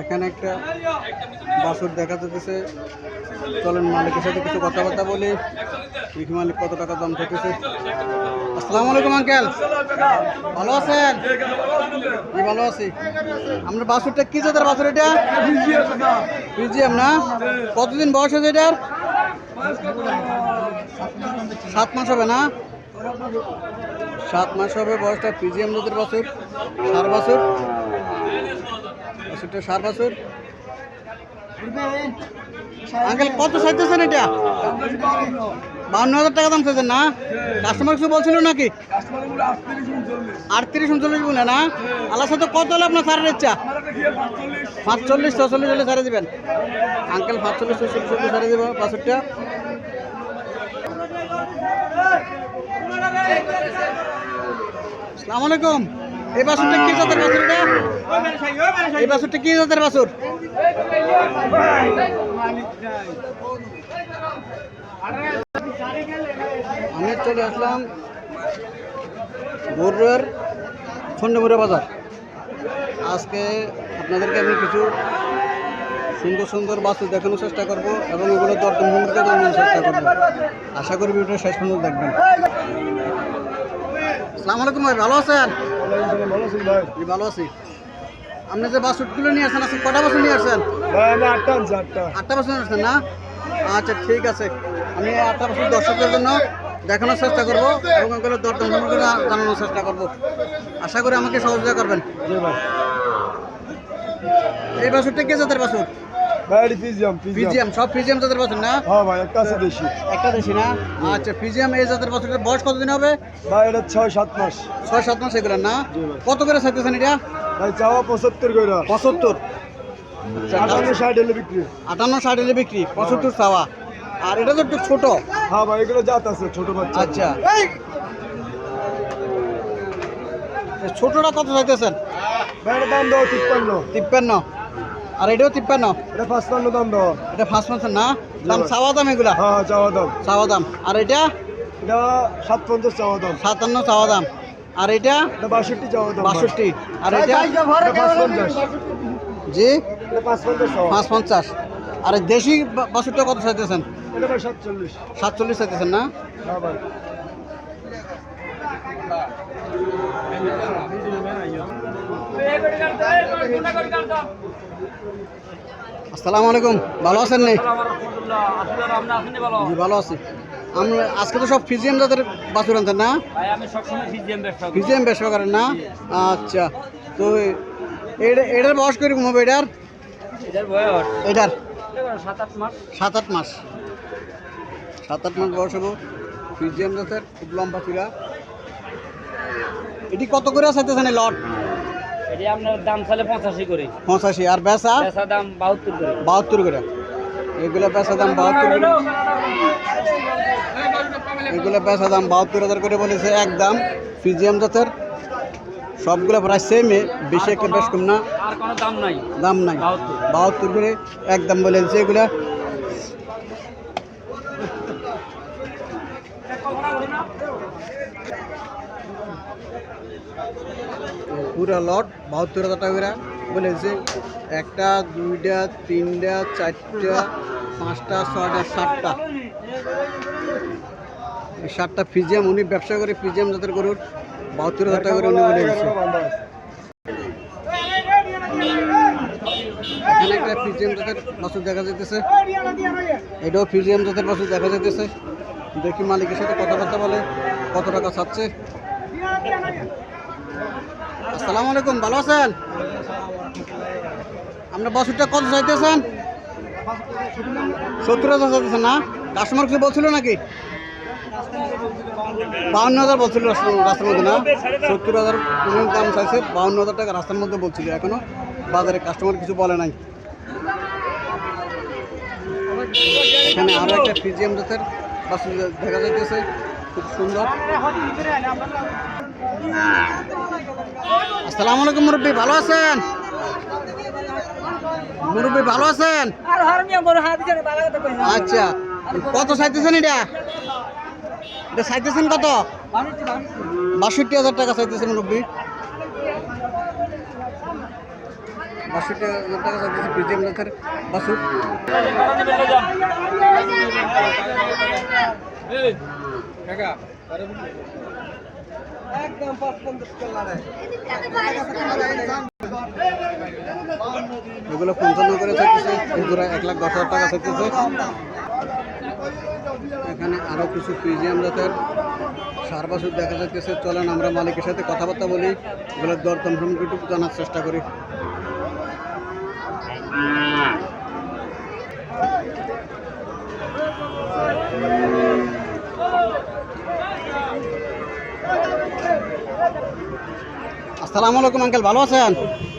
এখানে একটা বাসুর দেখা যেতেছে চলেন মালিকের সাথে কিছু কথাবার্তা বলি। দেখি মালিক কত টাকা দাম থাকতেছে আসসালামু আলাইকুম, আঙ্কেল। ভালো আছেন? আমি ভালো আছি। আমরা বাসুরটা কি জাতের বাসুর এটা? পিজিএম না? কতদিন বয়স হয়েছে এটার? সাত মাস হবে না? সাত মাস হবে বয়সটা পিজিএম জাতের বাছুর সার বাছুর বাছুরটা সার বাছুর। আঙ্কেল, কত চাইতেছেন এটা? বান্ন হাজার টাকা দাম চাইছেন না? কাস্টমার কিছু বলছিল নাকি? আটত্রিশ উনচল্লিশ বলে না? আল্লাহ সাথে কত হলে আপনার সারের ইচ্ছা? পাঁচচল্লিশ ছচল্লিশ হলে সারে দিবেন। আঙ্কেল, পাঁচচল্লিশ ছচল্লিশ হলে সারে দেবো বাছুরটা। আসসালামু আলাইকুম। এই বাছুরটা কি জাতের বাছুর এটা? এই বাছুরটা কি জাতের বাছুর? আমি চলে আসলাম বড়ুয়ার খন্ডমুড়া বাজার। আজকে আপনাদেরকে আমি কিছু সুন্দর সুন্দর বাছুর দেখানোর চেষ্টা করব এবং এগুলো দরদাম সম্পর্কে জানানোর চেষ্টা করব। আশা করি ভিডিওটা শেষ পর্যন্ত দেখবেন। আসসালামু আলাইকুম ভাই, ভালো আছেন? ভালো আছি। আপনি যে বাছুরগুলো নিয়ে আসছেন আজকে কটা বছর নিয়ে আসছেন? আটটা বছর নিয়ে আসছেন না? আচ্ছা ঠিক আছে। আমি আটটা বছর দর্শকদের জন্য দেখানোর চেষ্টা করব এবং এগুলো দরদাম সম্পর্কে জানানোর চেষ্টা করব। আশা করি আমাকে সহযোগিতা করবেন। এই বাছুরটা কে জাতের বাছুর পিজিএম সব পিজিএম জাতের বাছুর না? একটা আছে দেশি। না? আচ্ছা পিজিএম এই জাতের বাছুরের বয়স কতদিন হবে? ছয় সাত মাস। ছয় সাত মাস এগুলো না? কত করে চাইতেছেন এটা? ভাই চাওয়া পঁচাত্তর করে পঁচাত্তর? আটান্ন ষাট এলে বিক্রি। আটান্ন ষাট এলে বিক্রি পঁচাত্তর চাওয়া। আর এটা তো একটু ছোট। হ্যাঁ ভাই এগুলো জাত আছে ছোট বাচ্চা। আচ্ছা। ছোটটা কত চাইতেছেন? ভাই দাম দাও তিপ্পান্ন। তিপ্পান্ন। আর এটাও তিপ্পান্ন এটা পাঁচপান্ন দাম দাও এটা ফার্স্ট মাসের না দাম। চাওয়া দাম এগুলা হ্যাঁ চাওয়া দাম চাওয়া দাম আর এটা এটা সাত পঞ্চাশ চাওয়া দাম সাতান্ন চাওয়া দাম আর এটা এটা বাষট্টি চাওয়া দাম বাষট্টি আর এটা জি পাঁচ পঞ্চাশ আর দেশি বা- বাছুরটা কত চাইতেছেন সাতচল্লিশ সাতচল্লিশ চাইতেছেন না হ্যাঁ ভাই আসসালামু আলাইকুম। ভালো আছেন নি? জি ভালো আছি। আমরা আজকে তো সব ফিজিয়াম জাতের বাছুর আনতেন না? ফিজিয়াম ব্যবসা করি। করেন না? আচ্ছা। তো এটা- এটার বয়স কী রকম হবে এটার এটার সাত আট মাস। সাত আট মাস বয়স হব ফিজিয়াম জাতের খুব লম্বা চূড়া। এটি কত করে চাইতেছেন লট? এটি আপনার দাম চালে পঁচাশি করে। পঁচাশি আর বেচা? পেশা দাম বাহাত্তর করে। বাহাত্তর করে। এগুলো বেচা দাম বাহাত্তর করে। এগুলো বেচা দাম বাহাত্তর হাজার করে বলেছে এক দাম ফিজিয়াম জাতের। সবগুলো প্রায় সেমে বেশি একটা বেশ কম না। আর কোনো দাম নাই। দাম নাই। বাহাত্তর। বাহাত্তর করে এক দাম বলেছে এগুলা পুরা লট, বাহাত্তর হাজার টাকা করে। বলেছে একটা, দুইটা, তিনটা, চারটা, পাঁচটা, ছয়টা, সাতটা। সাতটা ফিজিয়াম, উনি ব্যবসা করে ফিজিয়াম জাতের গরুর বাহাত্তর হাজার টাকা করে উনি বলে গেছে এখানে একটা দেখা এটাও দেখা যাইতেছে। দেখি মালিকের সাথে কথাবার্তা বলে, কত টাকা চাচ্ছে আসসালামু আলাইকুম, ভালো আছেন? আমরা বাছুরটা কত চাইতেছেন সত্তর হাজার চাইতেছেন না? কাস্টমার কিছু বলছিল নাকি? বাউন্ন হাজার বলছিল রাস্তার মধ্যে না? সত্তর হাজার দাম চাইছে, বাউন্ন হাজার টাকা রাস্তার মধ্যে বলছিল এখনও। বাজারে কাস্টমার কিছু বলে নাই। এখানে আরও একটা ফিজিয়াম জাতের দেখা যাইতেছে, খুব সুন্দর। আসসালামু আলাইকুম মুরব্বী ভালো আছেন? মুরব্বী ভালো আছেন? আচ্ছা কত চাইতেছেন এটা? এটা চাইতেছেন কত? বাষট্টি হাজার টাকা চাইতেছেন মুরব্বী। বাষট্টি হাজার টাকা চাইতেছে প্রিজিয়াম জাতের বাছুর এগুলো পঞ্চান্ন করে এই জোড়া এক লাখ দশ হাজার টাকা চাইতেছে এখানে আরও কিছু পিজিএম জাতের সার বাসুর দেখা যাচ্ছে চলেন আমরা মালিকের সাথে কথাবার্তা বলি। এগুলোর দর কনফার্ম একটু জানার চেষ্টা করি। আসসালামু আলাইকুম আঙ্কেল ভালো আছেন?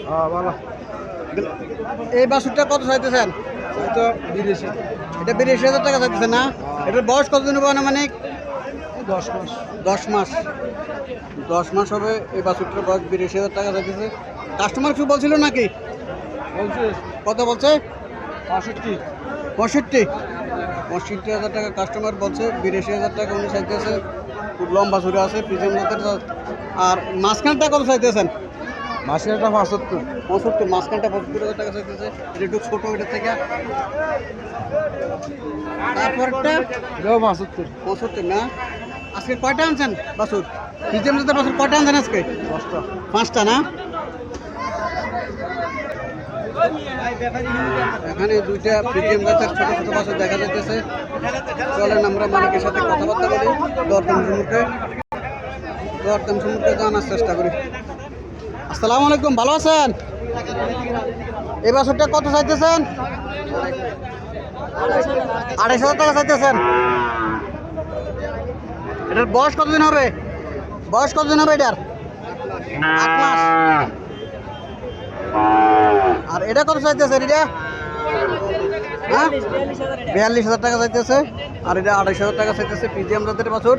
হ্যাঁ ভালো। এই বাছুরটা কত চাইতেছেন? এই তো বিদেশি এটা বিরাশি হাজার টাকা চাইতেছে না? এটার বয়স কতদিন হবে মানে দশ মাস। দশ মাস। দশ মাস হবে এই বাছুরটার বয়স বিরাশি হাজার টাকা চাইতেছে। কাস্টমার কিছু বলছিল নাকি? বলছে। কত বলছে? বাষট্টি পঁয়ষট্টি? পঁয়ষট্টি হাজার টাকা কাস্টমার বলছে বিরাশি হাজার টাকা উনি চাইতেছে। খুব লম্বা ছুরি আছে পিছন জাতের আর মাঝখানটা কত চাইতেছেন? একটা পঁচাত্তর। পঁয়ষট্টি মাঝখানটা পঁচাত্তর হাজার টাকা চাইতেছে। এটা একটু ছোটো এটা থেকে। তারপরটা? পঁচাত্তর। না? আজকে কয়টা আনছেন জাতের আনছেন আজকে? দশটা পাঁচটা না? এখানে দুইটা পিটিএম গাছের ছোট ছোট বাছুর দেখা যাইতেছে। চলেন আমরা মালিকের সাথে কথাবার্তা বলি সম্মুখে দরদাম সম্মুখে জানার চেষ্টা করি। আসসালামু আলাইকুম, ভালো আছেন? এই বাছুরটা কত চাইতেছেন? আড়াইশ হাজার টাকা চাইতেছেন। এটার বয়স কতদিন হবে? বয়স কতদিন হবে এটার? আট মাস। আর এটা কত চাইতেছে এটা? হ্যাঁ? বিয়াল্লিশ হাজার টাকা চাইতেছে। আর এটা আড়াইশ হাজার টাকা চাইতেছে, পিজিএম জাতের বছর।